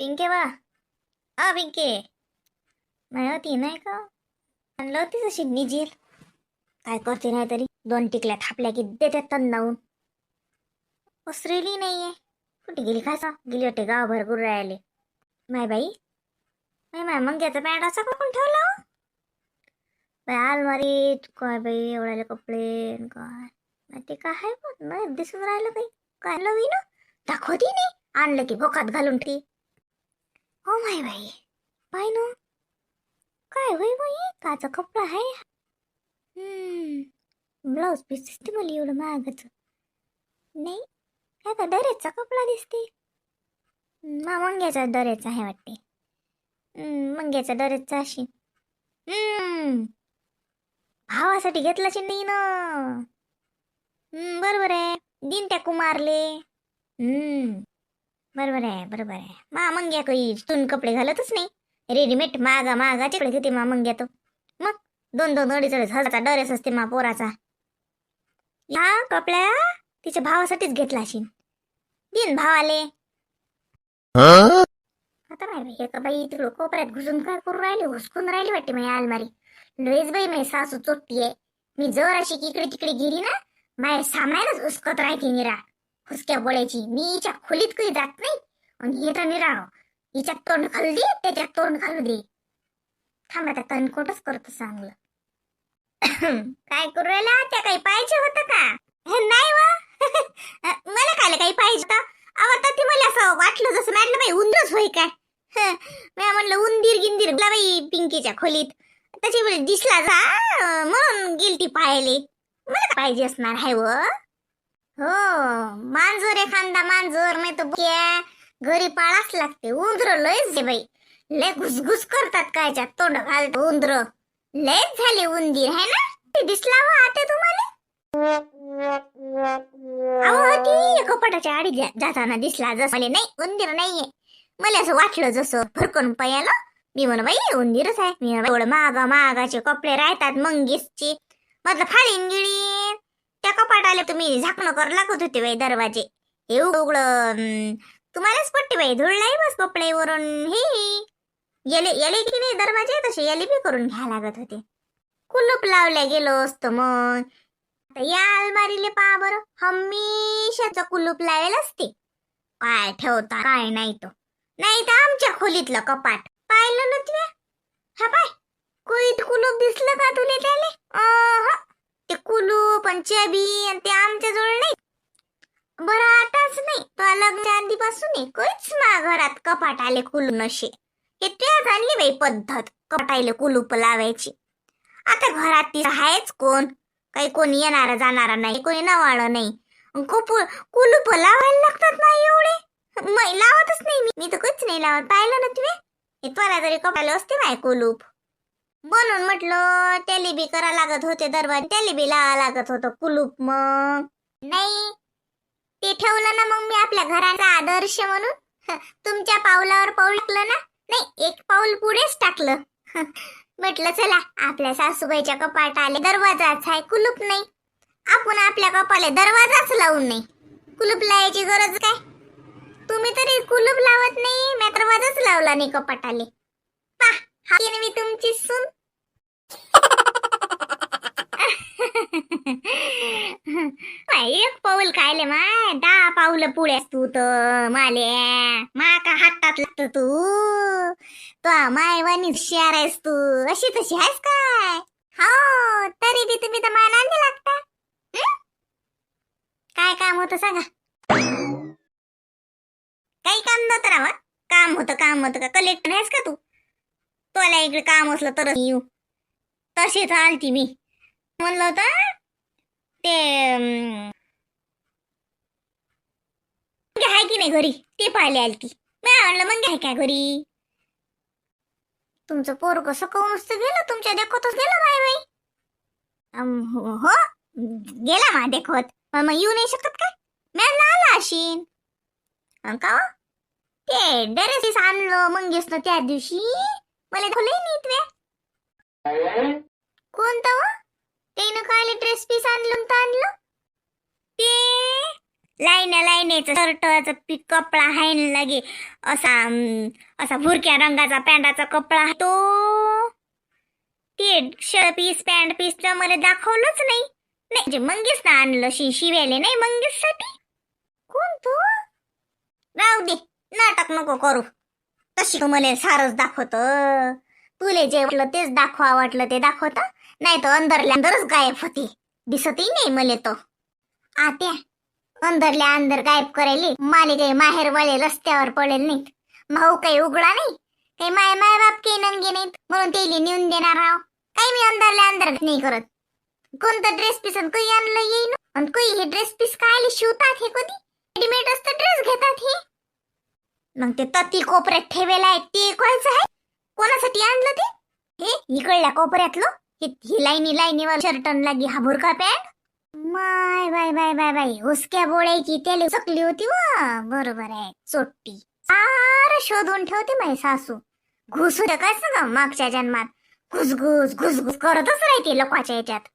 पिंके वा अ पिंके नाही होती नाही का आणलं होती तशी निजील काय करते नाही तरी दोन टिकल्या थापल्या की देतात तण लावून पसरेली नाहीये कुठे गेली काय सा गेली वाटते गावभर भरपूर राहिले माय बाई माय माय मंग्याचा पॅन्ट असा कोण ठेवला हो? बाई अलमारीत काय बाई एवढ्याले कपडे काय ते काय आहे नाही दिसून राहिलं काही काय नवीन ना दाखवती नाही आणलं की बोकात घालून ठी हो माय बाई पाय ना काय होय बाई काचा कपडा आहे ब्लाऊज पीस दिसते मला एवढं महागाचं नाही काय का दरेचा कपडा दिसते मा मंग्याचा दरेचा आहे वाटते मंग्याचा दरेचा अशी भावासाठी घेतला नाही ना बरोबर आहे दिन त्या कुमारले हम्म बरोबर आहे बरोबर आहे. मा मंग्या काही तून कपडे घालतच नाही. रेडीमेड मागा मागा तिकडे घेते मा मंग्या तो. मग दोन दोन अडीच अडीच हजारचा डरेस असते मा पोराचा. ह्या कपड्या तिच्या भावासाठीच घेतला अशी दिन भावाले. आता नाही हे का बाई तिकडं कोपऱ्यात घुसून काय करू राहिले हुसकून राहिली वाटते माझी अलमारी. लयच बाई माझी सासू चोट्टी आहे मी जर अशी इकडे तिकडे गेली ना माझ्या सामायलाच हुसकत राहते निरा. फुसक्या बोळ्याची मी हिच्या खोलीत कधी जात नाही. आणि हे तर निरा हिच्यात तोंड घालू दे त्याच्यात तोंड घालू दे. थांब आता तणकोटच करतो चांगलं. काय करू राहिला? त्या काही पाहिजे होतं का? हे, नाही वा. मला काय काही पाहिजे होतं? आवडतं ते मला असं वाटलं जसं म्हटलं बाई उंदरच होय काय? मी म्हणलं उंदीर गिंदीर बाई पिंकीच्या खोलीत. त्याची वेळेस दिसला जा म्हणून गेली ती पाहायले. मला पाहिजे असणार हाय व? हो मांजर एखादा मांजर नाही तर घरी पाळाच लागते. उंदर लयच जे बाई. लय घुसघुस करतात कायच्या तोंड घालत उंदर. लयच झाले उंदीर है ना? ते दिसला हो आता तुम्हाला? अहो ती कपाटाच्या आडी जाताना दिसला जसं मला नाही उंदीर नाहीये. मला असं वाटलं जसं फरकून पायाला. मी म्हण बाई उंदीरच आहे. मी एवढं मागा महागाचे कपडे राहतात मंगेसचे म्हटलं फाळीन गिळीन. त्या कपाटाला तुम्ही झाकणं कर लागत होते बाई दरवाजे. हे उघडं तुम्हालाच पट्टी बाई धुळलाई बस कपड्यावरून. हे येले येले की नाही दरवाजे तसे येले बी करून घ्या लागत होते. कुलूप लावल्या गेलो असतो मग. या अलमारीले पहा बरं हमेशाच कुलूप लावेल असते. काय ठेवता काय नाही तो. नाही तर आमच्या खोलीतलं कपाट. पाहिलं ना? तुला हा पाय कुईत कुलूप दिसलं का तुले त्याले? ते कुलूप आणि आणि ते आमच्या जवळ नाही. बरं आताच नाही. तो लग्न आधीपासून आहे. कोणीच मा घरात कपाट आले कुलूप नशे हे त्याच आणली बाई पद्धत कपाटायले कुलूप लावायची. आता घरात ती आहेच कोण? काही कोणी येणार जाणार नाही कोणी नवाळं नाही. खूप कुलूप लावायला लागतात ना एवढे? लावतच नाही मी. मी तर काहीच नाही लावत. पाहिलं ना तुम्ही? हे जरी तरी कपाले असते माय कुलूप म्हणून म्हटलं त्याले बी करा लागत होते दरवाजे. त्याले बी लावा लागत होतं कुलूप मग. नाही ते ठेवलं ना मग मी आपल्या घराचा आदर्श म्हणून. तुमच्या पावलावर पाऊल टाकलं ना? नाही एक पाऊल पुढेच टाकलं. म्हटलं चला आपल्या सासूबाईच्या कपाट आले दरवाजाच आहे कुलूप नाही. आपण आपल्या कपाले दरवाजाच लावून नाही कुलूप लावायची गरज काय? तुम्ही तरी कुलूप लावत नाही मी दरवाजाच लावला नाही कपाटाले. पा हा मी तुमची सून माय, एक पाऊल खायले माय दहा पाऊल पुढे तू तर माले. माका हातात लागत तू. तो माय वाणी हुशार आहेस तू. अशी तशी आहेस काय? हो तरी बी तुम्ही तर मानाने लागता. काय काम होतं सांगा. काही काम नव्हतं ना काम होतं काम होतं का? कलेक्टर आहेस का तू? तुला इकडे काम असलं तर येऊ. तशीच आलती मी. म्हणलं होतं ते अं, आहे की नाही घरी? ते पाहिले आलती मी म्हणलं मग आहे काय घरी? तुमचं पोर कसं काऊन नुसतं गेलं तुमच्या देखतच गेलं बाय बाई. हो हो. गेला मा देखत. पण मग येऊ नाही शकत काय? मॅम आला अशीन. का हो? ते ड्रेसेस आणलं मंगेश त्या दिवशी. मला खोले नाही वे. कोणतं हो? त्यानं काय ड्रेस पीस आणलं तर आणलं. ते लाईन्या लाईनीचं शर्टचं पीक कपडा आहे लगे. असा असा भुरक्या रंगाचा पॅन्टाचा कपडा तो. ते शर्ट पीस पॅन्ट पीस तर मला दाखवलंच नाही. नाही म्हणजे मंगेश ना आणलं शि शिवायले नाही मंगेशसाठी कोण तू? राहू दे नाटक नको करू. तशी तू मला सारच दाखवत. तुले जे वाटलं तेच दाखवा वाटलं ते दाखवता. नाही तर अंदरल्या अंदरच गायब होती. दिसतही नाही मले तो. आत्या अंदरल्या अंदर गायब करायली माले काही माहेरवाले रस्त्यावर पडेल नाहीत. भाऊ काही उघडा नाही. काही माय माय बाप काही नंगे नाहीत. म्हणून तेली नेऊन देणार आहो. काही मी अंदरल्या अंदर नाही करत. कोणता ड्रेस पीस काही आणलं येईन? आणि काही हे ड्रेस पीस काय शिवतात हे कधी? रेडीमेड असतं ड्रेस घेतात हे. मग ते तती कोपऱ्यात ठेवेला आहे. ते कोणाचं आहे? कोणासाठी आणलं ते? हे इकडल्या कोपऱ्यातलं? हे ही लाईनी लाईनीवर शर्ट लागी हा भुरका पॅन्ट माय बाय बाय बाय बाय. हुसक्या बोळ्याची त्याला चकली होती व. बरोबर आहे. चोट्टी. सार शोधून ठेवते माय सासू. घुसू काय ना मागच्या जन्मात. घुसघुस घुसघुस करतच राहते लोकांच्या याच्यात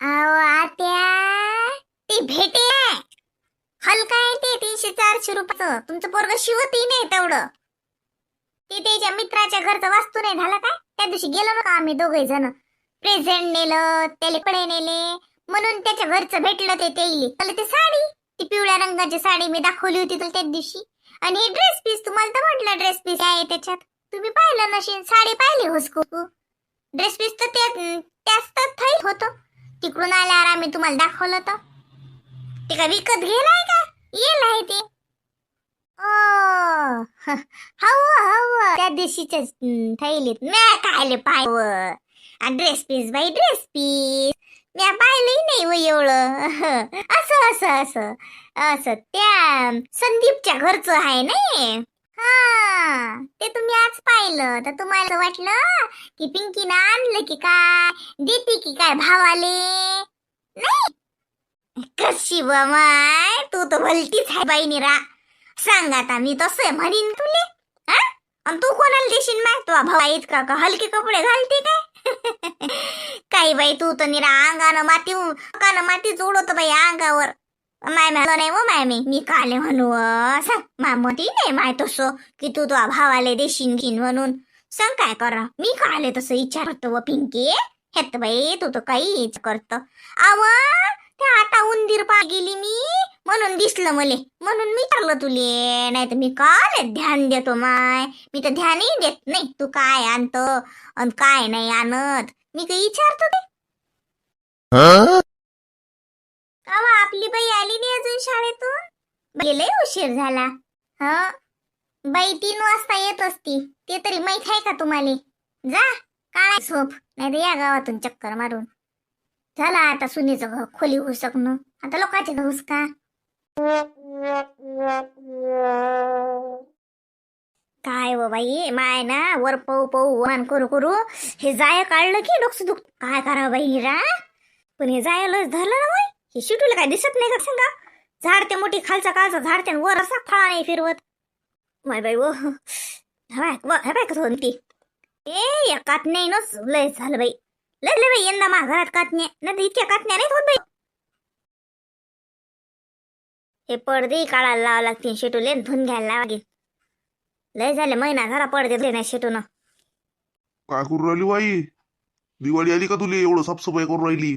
अहो आत्या ती भेटे हलका आहे ते तीनशे चारशे रुपयाचं. तुमचं पोरग शिवतही नाही तेवढं. ते त्याच्या मित्राच्या घरचं वास्तू नाही झालं काय? त्या दिवशी गेलो ना आम्ही दोघे जण. प्रेझेंट नेलं त्याला कडे नेले. म्हणून त्याच्या घरचं भेटलं ते तेली त्याला ते साडी ती पिवळ्या रंगाची साडी मी दाखवली होती तुला त्या दिवशी. आणि हे ड्रेस पीस तुम्हाला तर म्हटलं ड्रेस पीस आहे त्याच्यात. तुम्ही पाहिलं नशीन साडी पाहिली हुसकू ड्रेस पीस तर ते त्याच तर थैत होतं. तिकडून आल्यावर आम्ही तुम्हाला दाखवलं तर ते का विकत गेलाय का? येईल आहे ते. हव हव. त्या दिवशीच्या थैलीत म्या कायले पाहिव ड्रेस पीस बाई ड्रेस पीस म्या पाहिलंही नाही व एवढं. असं असं असं. असं त्या संदीपच्या घरचं आहे नाही हा? ते तुम्ही आज पाहिलं. तर तुम्हाला वाटलं की पिंकीनं आणलं की काय? देते की काय भावाले? नाही. कशी व माय? तू तर भलतीच आहे बाई निरा. सांग आता मी तसं म्हणीन तुले. आणि तू कोणाला देशील माय? तू भाऊ आहेत का का हलके कपडे घालते काय? काही बाई तू तर निरा अंगानं माती अंगानं माती जोडवत बाई अंगावर. माय म्हणलं नाही व माय मी मी काले म्हणू सांग. मामती नाही माय तसं की तू तुझ्या भावाले देशील घेईन म्हणून. सांग काय करा. मी काले तसं विचारतो व पिंकी. हेत बाई तू तर काही करत. आव त्या आता उंदीर पा गेली मी. म्हणून दिसलं मले. म्हणून मी विचारलं तुले. नाही तर मी काल ध्यान देतो माय. मी तर ध्यानही देत नाही. तू काय आणत आणि काय नाही आणत. मी काही विचारतो ते. अवा आपली बाई आली नाही अजून शाळेतून? गेले उशीर झाला. ह? बाई तीन वाजता येत असती. ते तरी माहीत आहे का तुम्हाला? जा काळा झोप नाही तर या गावातून चक्कर मारून. झाला आता सुनेचं घर खोली हुसकणं आता लोकांचे घुस का काय व बाई? माय ना वर पाऊ पाऊ मान करू करू. हे जाय काढलं की डोकं दुख काय करा बाई रा पण हे जायलाच धरलं ना बाई. हे शिटूला काय दिसत नाही का सांगा झाड ते मोठी खालचा कालचा झाड ते वर असा फळा नाही फिरवत. माय बाई वो हवाय व हवाय कसं म्हणती? ए एकात नाही नच लय झालं बाई. लय लय बाई यंदा मा घरात कातण्या नाही इतक्या कातण्या नाहीत होत बाई. हे पडदे काढायला लावा लागतील शेटूले धुवून घ्यायला लागेल. लय झाले महिना झाला पडदे धुले नाही शेटून. काय करू राहिली बाई? दिवाळी आली का तुला? एवढं साफसफाई करू राहिली.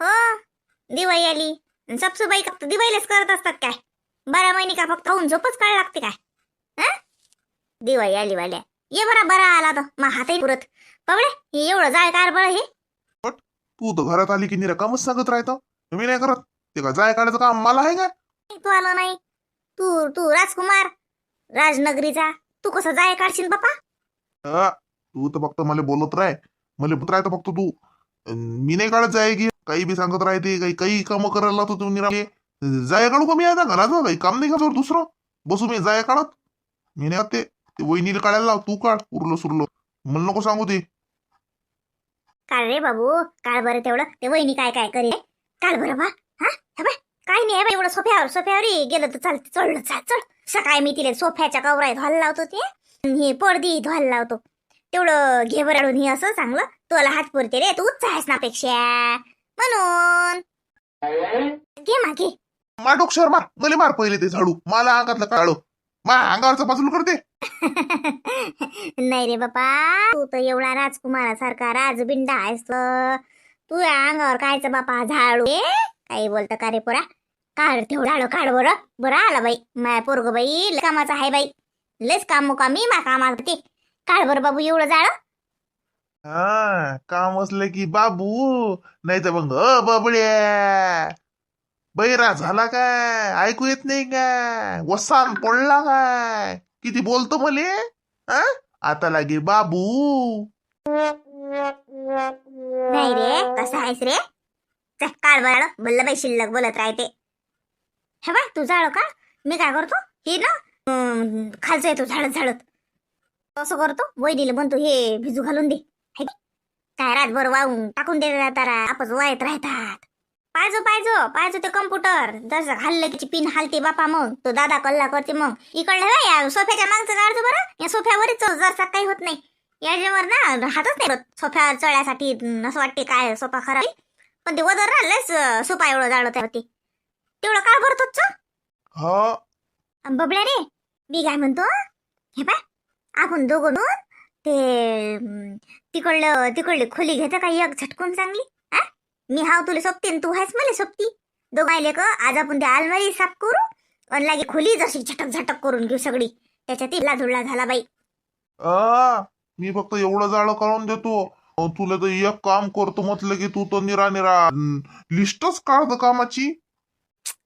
हो दिवाळी आली. आणि साफसफाई फक्त दिवाळीलाच करत असतात काय? बारा महिने का फक्त खाऊन झोपच काढ लागते काय? हं? दिवाळी आली वाल्या. ये बरा बरा आला तो. मा हातही पुरत. पबडे हे एवढं जाय कार बळ हे तू तर घरात आली की निरा कामच सांगत राहतं. मी नाही करत. ते का जाय काढायचं काम मला आहे का? तू आलो नाही. तू तू राजकुमार राजनगरीचा. तू कसं जाय काढशील बापा? हा, तू तर फक्त मला बोलत राह. मला बोलत राहतं फक्त तू. अन मी नाही काढत जाय की. काही बी सांगत राहते काही काही काम करायला लावतो तू निरा जाय काढू का मी आता? घराचं काही काम नाही का दुसरं. बसू मी जाय काढत. मी नाही करत ते. ते वहिनीला काढायला लाव तू काढ उरलं सुरलं. मला नको सांगू ते. काढ रे बाबू काढ बरं तेवढं. ते वहिनी काय काय करेल काढ बरं बा. हा? हे बाय काय नाही हे बाई, एवढं सोफ्यावर सोफ्यावर गेलं तर चालतं. चढलं चाल चढ सकाळी मी तिला सोफ्याच्या कवरात धुवायला लावतो ते. हे पडदी धुवायला लावतो. तेवढं घे बरं हे असं चांगलं. तुला हात पुरते रे. तूच आहेस ना पेक्षा म्हणून. घे मा घे. मा डोक्षर मार. मला मार पहिले ते झाडू. मला अंगातलं काढू मा अंगावरचं बाजूला करते नाही रे बापा तू तर एवढा राजकुमारासारखा राजबिंडा आहेस. तू या अंगावर कायचं बापा झाडू? ए? काही बोलतं का रे पोरा? काढ ठेव झाडू काढ बरं. बरं आला बाई माय पोरग बाई लय कामाचं आहे बाई. लयच काम मुकामी मा कामात ते. काढ बरं बाबू एवढं झाड. हा काम असलं की बाबू नाही तर मग बबड्या. बैरा झाला काय? ऐकू येत नाही काय? वसान पडला काय? किती बोलतो मले? आता लागे बाबू. नाही रे कसं आहेस रे? चल, काढ बाळ बल्ल बाई शिल्लक बोलत राहते. हे बाय तू झाड का? मी काय करतो? हे ना अं, खालचं येतो झाडत झाडत असं करतो वहिनीला म्हणतो हे भिजू घालून दे. हाय की? काय रातभर वाहून टाकून दे तारा आपच वायत राहतात. पाहिजो पाहिजो पाहिजो ते कम्प्युटर जसं हल्लं की पिन हालते बापा मग तो दादा कल्ला करते मग. इकडलं ना या सोफ्याच्या मागचं काढतो बरं. या सोफ्यावरच जरसा काही होत नाही. याच्यावर ना हातच नाही सोफ्यावर चढण्यासाठी असं वाटते काय सोफा खराब. पण ते वदर राहिलंच सोफा एवढं जाळत होते. तेवढं काळ भरतोच हा. बबड्या रे मी काय म्हणतो हे पाय आपण दोघं ते तिकडलं तिकडली खोली घेतं का? एक झटकून चांगली. मी हाव तुला सोबती आणि तू आहेस मला सोबती दोघं आले का आज आपण ते अलमारी साफ करू आणि लागे खोली जशी झटक झटक करून घेऊ सगळी. त्याच्यात इल्ला धुळला झाला बाई. आ, मी फक्त एवढं जाळं काढून देतो. अहो, तुला तर एक काम करतो म्हटलं की तू तर निरा निरा लिस्टच काढतो कामाची.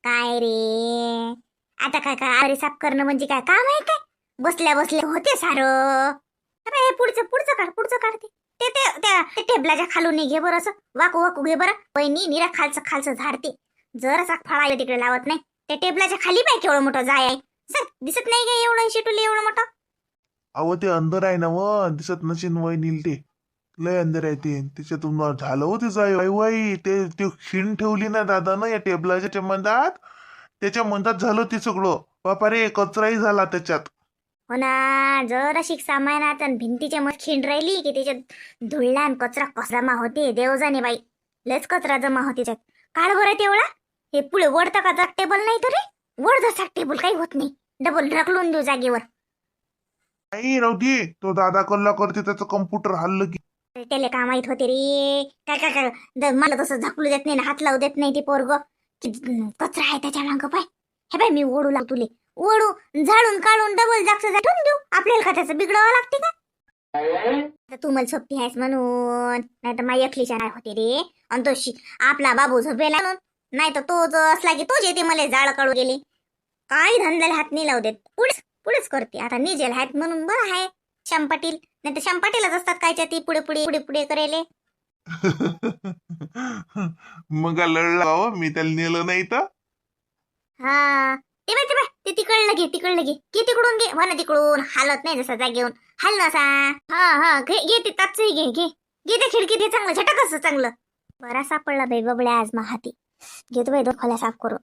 काय रे? आता काय काय आरे साफ करणं म्हणजे काय काम आहे काय? बसल्या बसल्या होते सारं. अरे पुढचं पुढचं काढ पुढचं काढते ते त्या टेबलाच्या खालून घे बरं असं. वाकू वाकू घे बरं. वहिनी निरा खालचं खालचं झाडते. जरासा फळा तिकडे लावत नाही. त्या टेबलाच्या खाली पाय केवढं मोठं जाय आहे. दिसत नाही का एवढं? शेटुले एवढं मोठं? अहो ते अंदर आहे ना व. दिसत नशीन वय नील ते. लय अंदर आहे ते. त्याच्यातून झालं होते जाय. वाई ते ते खिण ठेवली ना दादानं या टेबलाच्या मंदात त्याच्या मंदात झालं ते सगळं. बापा रे कचराही झाला त्याच्यात. हो ना जर अशी सामानात आणि भिंतीच्या मग खिंड राहिली की त्याच्यात धुळला आणि कचरा कसा जमा होते देव जाणे बाई. लयच कचरा जमा होते त्याच्यात. काढ बरं तेवढा. हे पुढे वडतं का जाग टेबल नाही तर? रे वड जसा टेबल काही होत नाही. डबल ढकलून देऊ जागेवर. नाही राहू दे तो दादा कल्ला करते त्याचं कम्प्युटर हल्लं की. त्याला का माहीत होते रे? काय काय काय? द- मला तसं झाकलू देत नाही ना हात लावू देत नाही ते पोरग. कचरा आहे त्याच्या मागं पाय. हे बाय मी ओढू लाग तुले. ओढू झाडून काढून डबल जागचं झाटून देऊ. आपल्याला का त्याचं बिघडावं लागते का? तू मला सोबती आहेस म्हणून. नाही तर माझी एकलीच्या नाही होते रे. आणि तो शि- आपला बाबू झोपेला म्हणून. नाही तर तो जो असला की तोच येते मला जाळ काढू गेले. काही धंद्याला हात नाही लावू देत पुढेच पुढेच करते. आता निजेल आहेत म्हणून बरं आहे. श्याम पाटील. नाही तर श्याम पाटीलच असतात कायच्या ती पुढे पुढे पुढे पुढे करेले. मग लढला मी त्याला नेलं नाही तर? हा. ते बाय ते बाय ते तिकडलं घे तिकडलं घे. घे तिकडून घे. म्हणा तिकडून हालत नाही जसा जागेऊन हाल सा हा हा घे घे ते तापचंही घे घे. घे ते खिडकीत हे चांगलं. झटक असं चांगलं. बरा सापडला बाई बबड्या आज हाती घेतो बाई दोन खोल्या साफ करू